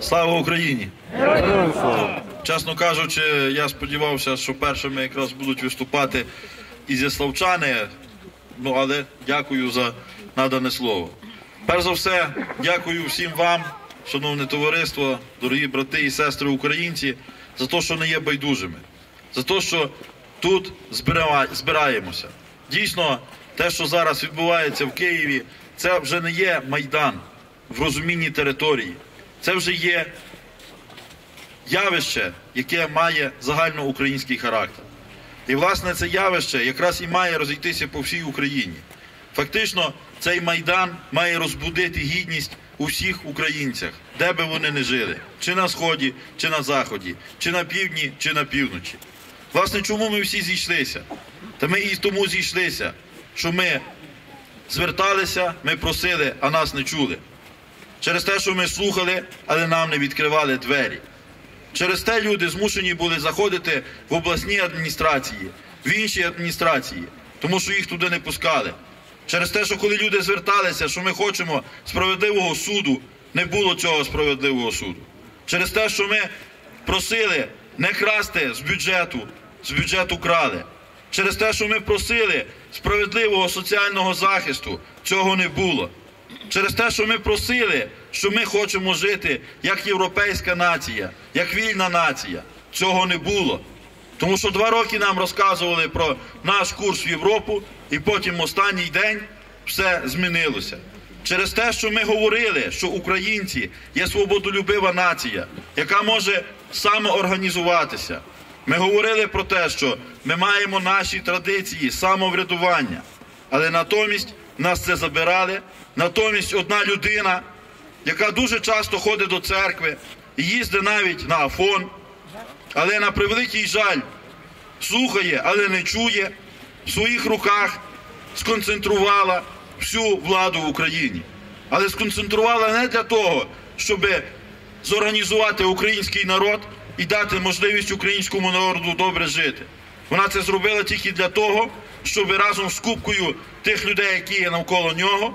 Слава Україні! Чесно кажучи, я сподівався, що першими якраз будуть виступати і зіславчани, ну але дякую за надане слово. Перш за все, дякую всім вам, шановне товариство, дорогі брати і сестри українці, за те, що не є байдужими, за те, що тут збираємося. Дійсно, те, що зараз відбувається в Києві, це вже не є майдан в розумінні території. Це вже є явище, яке має загальноукраїнський характер. І, власне, це явище якраз і має розійтися по всій Україні. Фактично, цей майдан має розбудити гідність у всіх українцях, де би вони не жили, чи на сході, чи на заході, чи на півдні, чи на півночі. Власне, чому ми всі зійшлися? Та ми і тому зійшлися, що ми зверталися, ми просили, а нас не чули. Через те, що ми слухали, але нам не відкривали двері. Через те люди змушені були заходити в обласні адміністрації, в інші адміністрації, тому що їх туди не пускали. Через те, що коли люди зверталися, що ми хочемо справедливого суду, не було цього справедливого суду. Через те, що ми просили не красти з бюджету, з бюджету крали. Через те, що ми просили справедливого соціального захисту, цього не було. Через те, що ми просили, що ми хочемо жити як європейська нація, як вільна нація, цього не було. Тому що два роки нам розказували про наш курс в Європу, і потім останній день все змінилося. Через те, що ми говорили, що українці є свободолюбива нація, яка може самоорганізуватися. Ми говорили про те, що ми маємо наші традиції самоврядування, але натомість нас це забирали. Натомість одна людина, яка дуже часто ходить до церкви і їздить навіть на Афон, але на превеликий жаль слухає, але не чує, в своїх руках сконцентрувала всю владу в Україні. Але сконцентрувала не для того, щоб зорганізувати український народ і дати можливість українському народу добре жити. Вона це зробила тільки для того, щоб разом з купкою тих людей, які є навколо нього,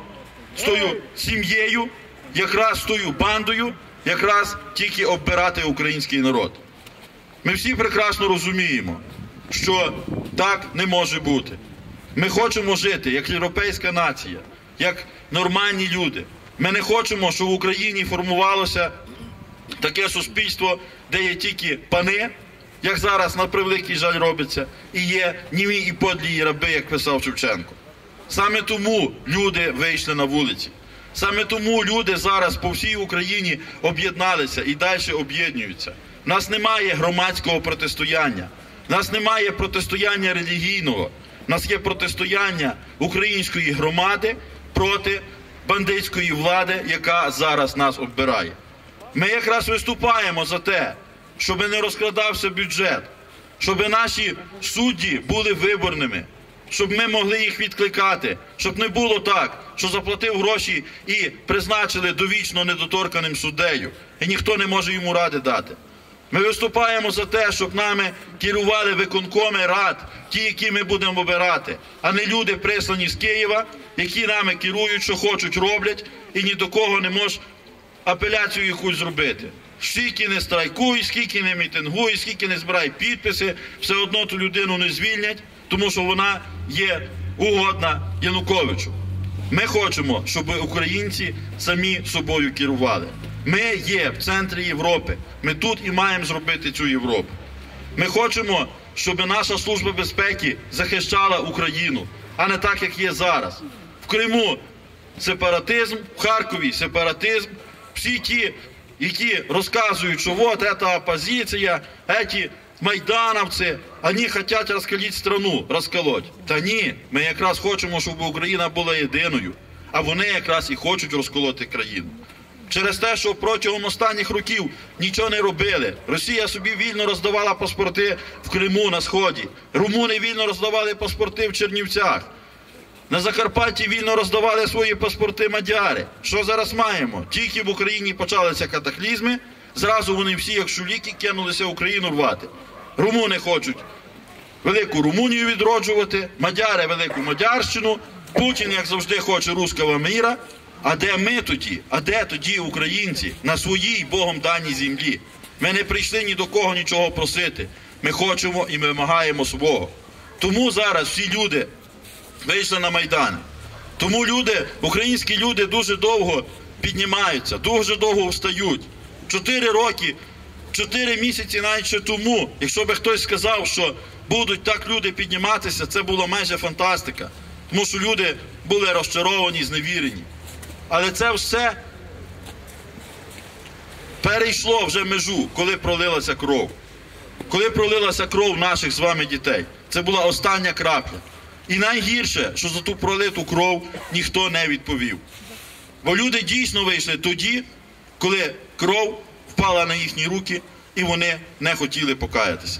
з тою сім'єю, якраз з тою бандою, якраз тільки оббирати український народ. Ми всі прекрасно розуміємо, що так не може бути. Ми хочемо жити як європейська нація, як нормальні люди. Ми не хочемо, щоб в Україні формувалося таке суспільство, де є тільки пани, як зараз на превеликий жаль робиться, і є німі і подлі раби, як писав Шевченко. Саме тому люди вийшли на вулиці. Саме тому люди зараз по всій Україні об'єдналися і далі об'єднуються. У нас немає громадського протистояння, у нас немає протистояння релігійного, у нас є протистояння української громади проти бандитської влади, яка зараз нас оббирає. Ми якраз виступаємо за те, щоб не розкладався бюджет, щоб наші судді були виборними, щоб ми могли їх відкликати, щоб не було так, що заплатив гроші і призначили довічно недоторканим суддею, і ніхто не може йому ради дати. Ми виступаємо за те, щоб нами керували виконкоми рад, ті, які ми будемо обирати, а не люди, прислані з Києва, які нами керують, що хочуть, роблять, і ні до кого не можуть апеляцію якусь зробити. Скільки не страйкуй, скільки не мітингуй, скільки не збирай підписи, все одно ту людину не звільнять, тому що вона є угодна Януковичу. Ми хочемо, щоб українці самі собою керували. Ми є в центрі Європи. Ми тут і маємо зробити цю Європу. Ми хочемо, щоб наша служба безпеки захищала Україну, а не так, як є зараз. В Криму сепаратизм, в Харкові сепаратизм. Всі ті, які розказують, що от ця опозиція, ці майдановці, вони хочуть розкалити страну, розколоть. Та ні, ми якраз хочемо, щоб Україна була єдиною, а вони якраз і хочуть розколоти країну. Через те, що протягом останніх років нічого не робили. Росія собі вільно роздавала паспорти в Криму на Сході. Румуни вільно роздавали паспорти в Чернівцях. На Закарпатті вільно роздавали свої паспорти мадяри. Що зараз маємо? Тільки в Україні почалися катаклізми, зразу вони всі, як шуліки, кинулися Україну рвати. Румуни хочуть велику Румунію відроджувати, мадяри велику Мадярщину, Путін, як завжди, хоче руского міра, А де ми тоді? А де тоді українці на своїй Богом даній землі? Ми не прийшли ні до кого нічого просити. Ми хочемо і ми вимагаємо свого. Тому зараз всі люди вийшли на Майдан. Тому люди, українські люди дуже довго піднімаються, дуже довго встають. Чотири роки, чотири місяці навіть тому, якщо би хтось сказав, що будуть так люди підніматися, це було майже фантастика. Тому що люди були розчаровані, зневірені. Але це все перейшло вже межу, коли пролилася кров. Коли пролилася кров наших з вами дітей. Це була остання крапля. І найгірше, що за ту пролиту кров ніхто не відповів. Бо люди дійсно вийшли тоді, коли кров впала на їхні руки, і вони не хотіли покаятися.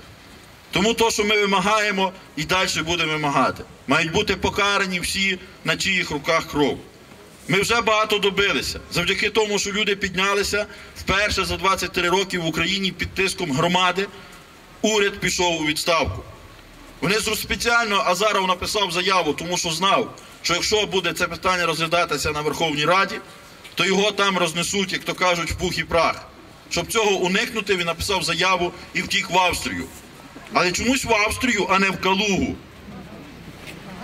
Тому то, що ми вимагаємо, і далі будемо вимагати. Мають бути покарані всі, на чиїх руках кров. Ми вже багато добилися. Завдяки тому, що люди піднялися вперше за 23 роки в Україні під тиском громади, уряд пішов у відставку. Вони спеціально Азаров написав заяву, тому що знав, що якщо буде це питання розглядатися на Верховній Раді, то його там рознесуть, як то кажуть, в пух і прах. Щоб цього уникнути, він написав заяву і втік в Австрію. Але чомусь в Австрію, а не в Калугу.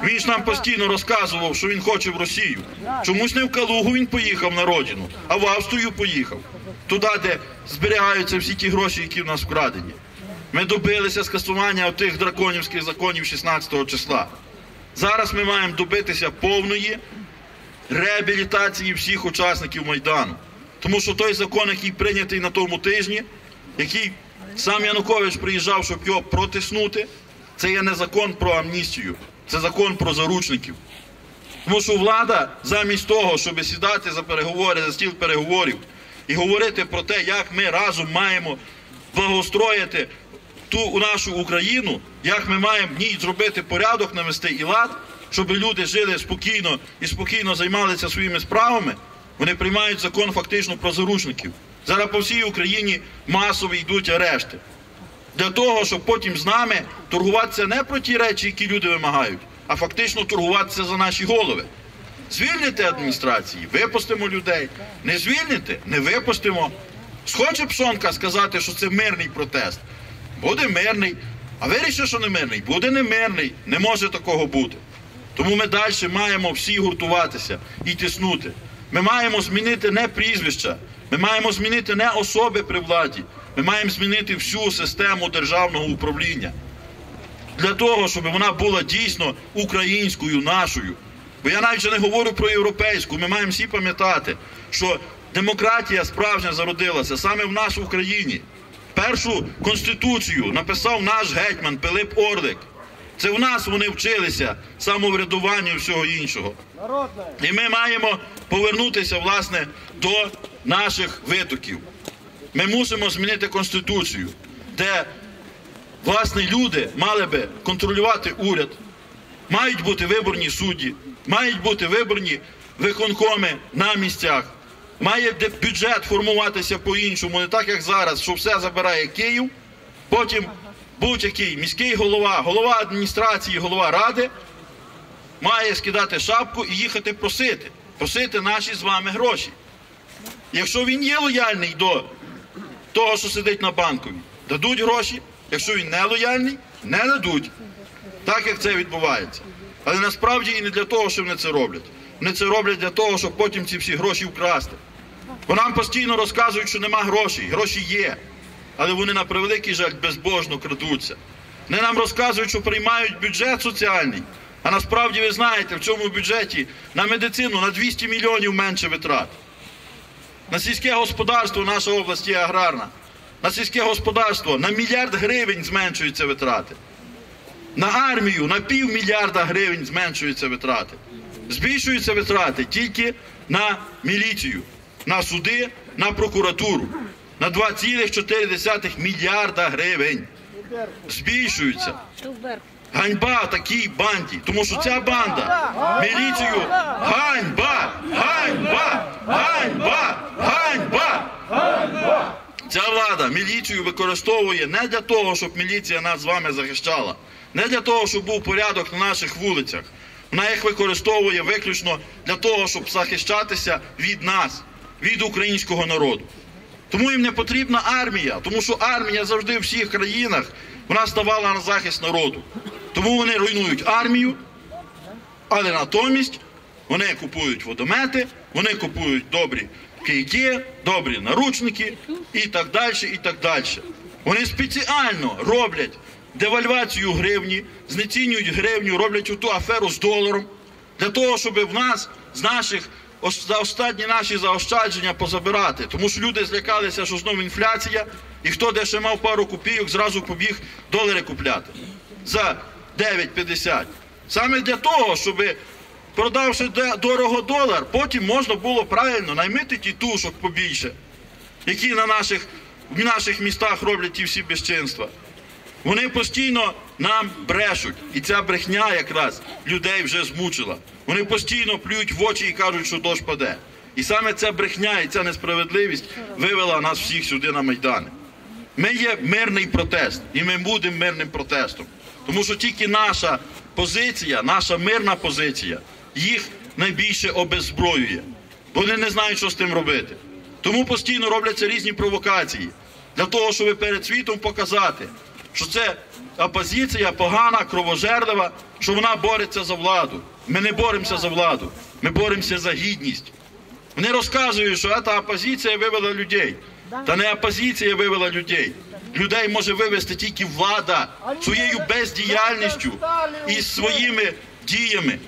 Він ж нам постійно розказував, що він хоче в Росію. Чомусь не в Калугу він поїхав на родину, а в Австрію поїхав. Туди, де зберігаються всі ті гроші, які в нас вкрадені. Ми добилися скасування тих драконівських законів 16 числа. Зараз ми маємо добитися повної реабілітації всіх учасників Майдану. Тому що той закон, який прийнятий на тому тижні, який сам Янукович приїжджав, щоб його протиснути, це є не закон про амністію, це закон про заручників. Тому що влада, замість того, щоб сідати за переговори, за стіл переговорів і говорити про те, як ми разом маємо благоустроїти ту нашу Україну, як ми маємо в ній зробити порядок, навести і лад, щоб люди жили спокійно і спокійно займалися своїми справами, вони приймають закон фактично про заручників. Зараз по всій Україні масово йдуть арешти. Для того, щоб потім з нами торгуватися не про ті речі, які люди вимагають, а фактично торгуватися за наші голови. Звільните адміністрації, випустимо людей. Не звільните, не випустимо. Схоче Пшонка сказати, що це мирний протест. Буде мирний. А вирішив, що не мирний, буде не мирний. Не може такого бути. Тому ми далі маємо всі гуртуватися і тиснути. Ми маємо змінити не прізвища, ми маємо змінити не особи при владі. Ми маємо змінити всю систему державного управління для того, щоб вона була дійсно українською, нашою. Бо я навіть не говорю про європейську. Ми маємо всі пам'ятати, що демократія справжня зародилася саме в нас в Україні. Першу конституцію написав наш гетьман Пилип Орлик. Це в нас вони вчилися самоврядуванню всього іншого. І ми маємо повернутися власне до наших витоків. Ми мусимо змінити конституцію, де власне люди мали би контролювати уряд, мають бути виборні судді, мають бути виборні виконкоми на місцях. Має бюджет формуватися по-іншому, не так як зараз, що все забирає Київ. Потім будь-який міський голова, голова адміністрації, голова ради має скидати шапку і їхати просити, просити наші з вами гроші. Якщо він є лояльний до того, що сидить на банкові, дадуть гроші. Якщо він не лояльний, не дадуть. Так як це відбувається. Але насправді і не для того, що вони це роблять. Вони це роблять для того, щоб потім ці всі гроші вкрасти. Бо нам постійно розказують, що нема грошей. Гроші є. Але вони на превеликий жаль безбожно крадуться. Вони нам розказують, що приймають бюджет соціальний. А насправді ви знаєте, в цьому бюджеті на медицину на 200 мільйонів менше витрат. На сільське господарство наша область є аграрна. На сільське господарство на мільярд гривень зменшуються витрати. На армію на півмільярда гривень зменшуються витрати. Збільшуються витрати тільки на міліцію, на суди, на прокуратуру. На 2,4 мільярда гривень. Збільшуються. Ганьба такій банді. Тому що ця банда міліцію ганьба! Ганьба! Ганьба! Ганьба! Ця влада міліцію використовує не для того, щоб міліція нас з вами захищала, не для того, щоб був порядок на наших вулицях. Вона їх використовує виключно для того, щоб захищатися від нас, від українського народу. Тому їм не потрібна армія, тому що армія завжди в всіх країнах вона ставала на захист народу. Тому вони руйнують армію, але натомість вони купують водомети, вони купують добрі кийки, добрі наручники і так далі. і так далі. Вони спеціально роблять девальвацію гривні, знецінюють гривню, роблять ту аферу з доларом для того, щоб в нас з наших за останні наші заощадження позабирати. Тому що люди злякалися, що знову інфляція, і хто де ще мав пару копійок, зразу побіг долари купляти за 9,50. Саме для того, щоб продавши дорого долар, потім можна було правильно наймити тітушок побільше, які на наших, в наших містах роблять ті всі безчинства. Вони постійно нам брешуть, і ця брехня якраз людей вже змучила. Вони постійно плюють в очі і кажуть, що дощ паде. І саме ця брехня і ця несправедливість вивела нас всіх сюди на майдани. Ми є мирний протест, і ми будемо мирним протестом. Тому що тільки наша позиція, наша мирна позиція, їх найбільше обеззброює. Вони не знають, що з тим робити. Тому постійно робляться різні провокації для того, щоб перед світом показати, що це опозиція погана, кровожерлива, що вона бореться за владу. Ми не боремося за владу, ми боремося за гідність. Вони розказують, що ця опозиція вивела людей. Та не опозиція вивела людей. Людей може вивести тільки влада своєю бездіяльністю і своїми діями.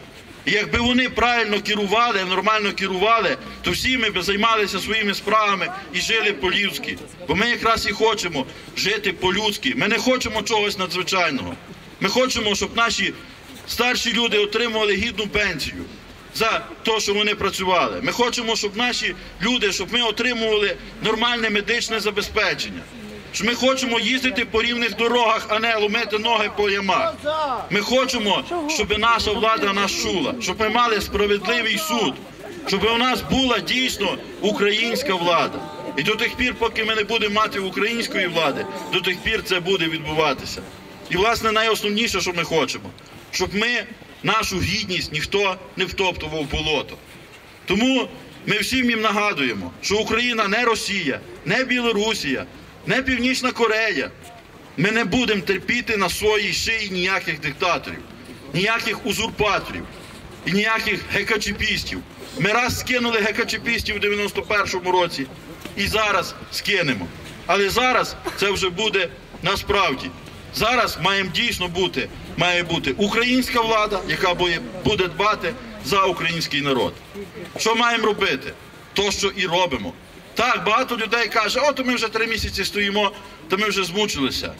Якби вони правильно керували, нормально керували, то всі ми б займалися своїми справами і жили по-людськи. Бо ми якраз і хочемо жити по-людськи. Ми не хочемо чогось надзвичайного. Ми хочемо, щоб наші старші люди отримували гідну пенсію за те, що вони працювали. Ми хочемо, щоб наші люди, щоб ми отримували нормальне медичне забезпечення. Що ми хочемо їздити по рівних дорогах, а не ломити ноги по ямах. Ми хочемо, щоб наша влада нас чула, щоб ми мали справедливий суд, щоб у нас була дійсно українська влада. І до тих пір, поки ми не будемо мати української влади, до тих пір це буде відбуватися. І, власне, найосновніше, що ми хочемо, щоб ми нашу гідність ніхто не втоптував болото. Тому ми всім їм нагадуємо, що Україна не Росія, не Білорусія, не Північна Корея. Ми не будемо терпіти на своїй шиї ніяких диктаторів, ніяких узурпаторів і ніяких гекачепістів. Ми раз скинули гекачепістів у 91-му році і зараз скинемо. Але зараз це вже буде насправді. Зараз маємо дійсно бути, має бути українська влада, яка буде дбати за український народ. Що маємо робити? То, що і робимо. Так, багато людей каже, от ми вже три місяці стоїмо, то ми вже змучилися.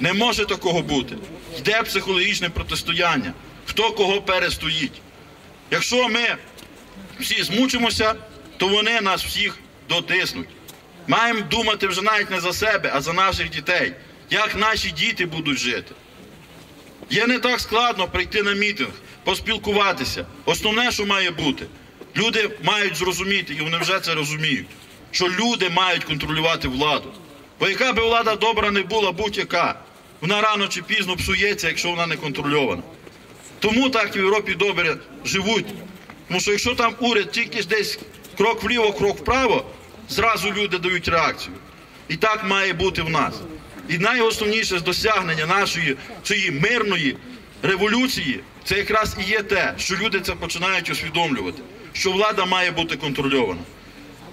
Не може такого бути. Йде психологічне протистояння. Хто кого перестоїть. Якщо ми всі змучимося, то вони нас всіх дотиснуть. Маємо думати вже навіть не за себе, а за наших дітей. Як наші діти будуть жити. Є не так складно прийти на мітинг, поспілкуватися. Основне, що має бути, люди мають зрозуміти, і вони вже це розуміють, що люди мають контролювати владу. Бо яка би влада добра не була, будь-яка, вона рано чи пізно псується, якщо вона не контрольована. Тому так в Європі добре живуть. Тому що якщо там уряд тільки десь крок вліво, крок вправо, зразу люди дають реакцію. І так має бути в нас. І найосновніше досягнення нашої цієї мирної революції це якраз і є те, що люди це починають усвідомлювати, що влада має бути контрольована.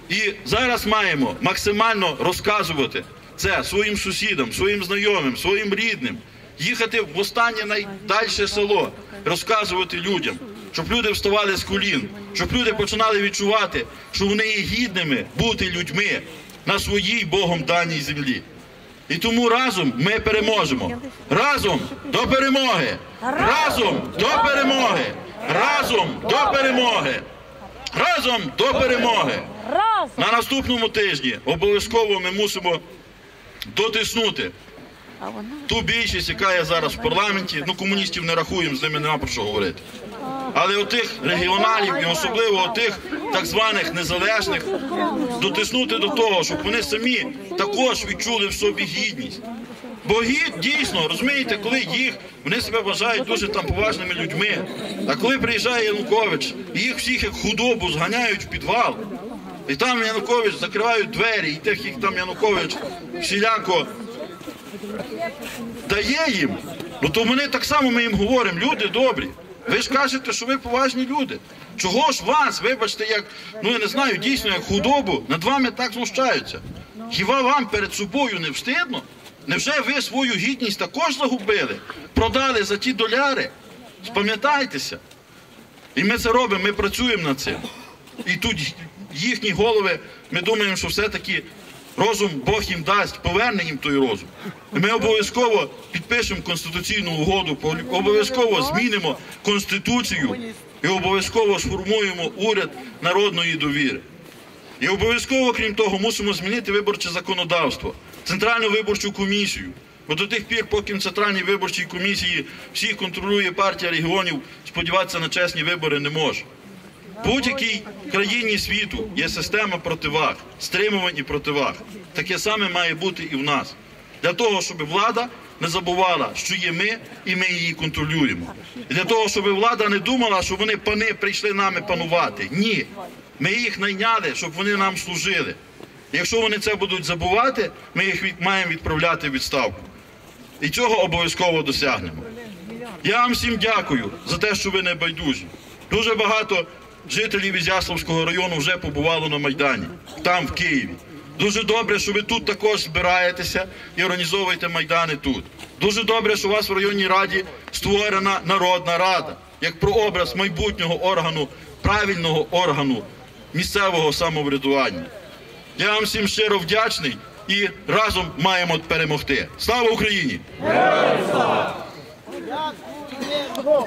І зараз маємо максимально розказувати це своїм сусідам, своїм знайомим, своїм рідним, їхати в останнє найдальше село, розказувати людям, щоб люди вставали з колін, щоб люди починали відчувати, що вони є гідними бути людьми на своїй Богом даній землі. І тому разом ми переможемо. Разом до перемоги! Разом до перемоги! Разом до перемоги! Разом до перемоги! Раз! На наступному тижні обов'язково ми мусимо дотиснути ту більшість, яка є зараз в парламенті. Ну, комуністів не рахуємо, з ними нема про що говорити. Але отих регіоналів і особливо тих так званих незалежних дотиснути до того, щоб вони самі також відчули в собі гідність. Бо гі- дійсно, розумієте, коли їх, вони себе вважають дуже там поважними людьми. А коли приїжджає Янукович, їх всіх як худобу зганяють в підвал. І там Янукович закривають двері, і тих, їх там Янукович всіляко дає їм, ну то вони так само ми їм говоримо, люди добрі. Ви ж кажете, що ви поважні люди. Чого ж вас, вибачте, як, ну я не знаю, дійсно, як худобу, над вами так знущаються. Хіба вам перед собою не встидно? Невже ви свою гідність також загубили? Продали за ті доляри? Спам'ятайтеся. І ми це робимо, ми працюємо над цим. І тут їхні голови, ми думаємо, що все-таки розум Бог їм дасть, поверне їм той розум. І ми обов'язково підпишемо конституційну угоду, обов'язково змінимо конституцію і обов'язково сформуємо уряд народної довіри. І обов'язково, крім того, мусимо змінити виборче законодавство, центральну виборчу комісію. Бо до тих пір, поки в центральній виборчій комісії всіх контролює партія регіонів, сподіватися на чесні вибори не може. Будь-якій країні світу є система противаг, стримувань і противаг. Таке саме має бути і в нас. Для того, щоб влада не забувала, що є ми, і ми її контролюємо. Для того, щоб влада не думала, що вони пани прийшли нами панувати. Ні. Ми їх найняли, щоб вони нам служили. Якщо вони це будуть забувати, ми їх від- маємо відправляти в відставку. І цього обов'язково досягнемо. Я вам всім дякую за те, що ви не байдужі. Дуже багато жителів Ізяславського району вже побувало на Майдані, там, в Києві. Дуже добре, що ви тут також збираєтеся і організовуєте майдани тут. Дуже добре, що у вас в районній раді створена народна рада, як прообраз майбутнього органу, правильного органу місцевого самоврядування. Я вам всім щиро вдячний і разом маємо перемогти. Слава Україні! Дякую.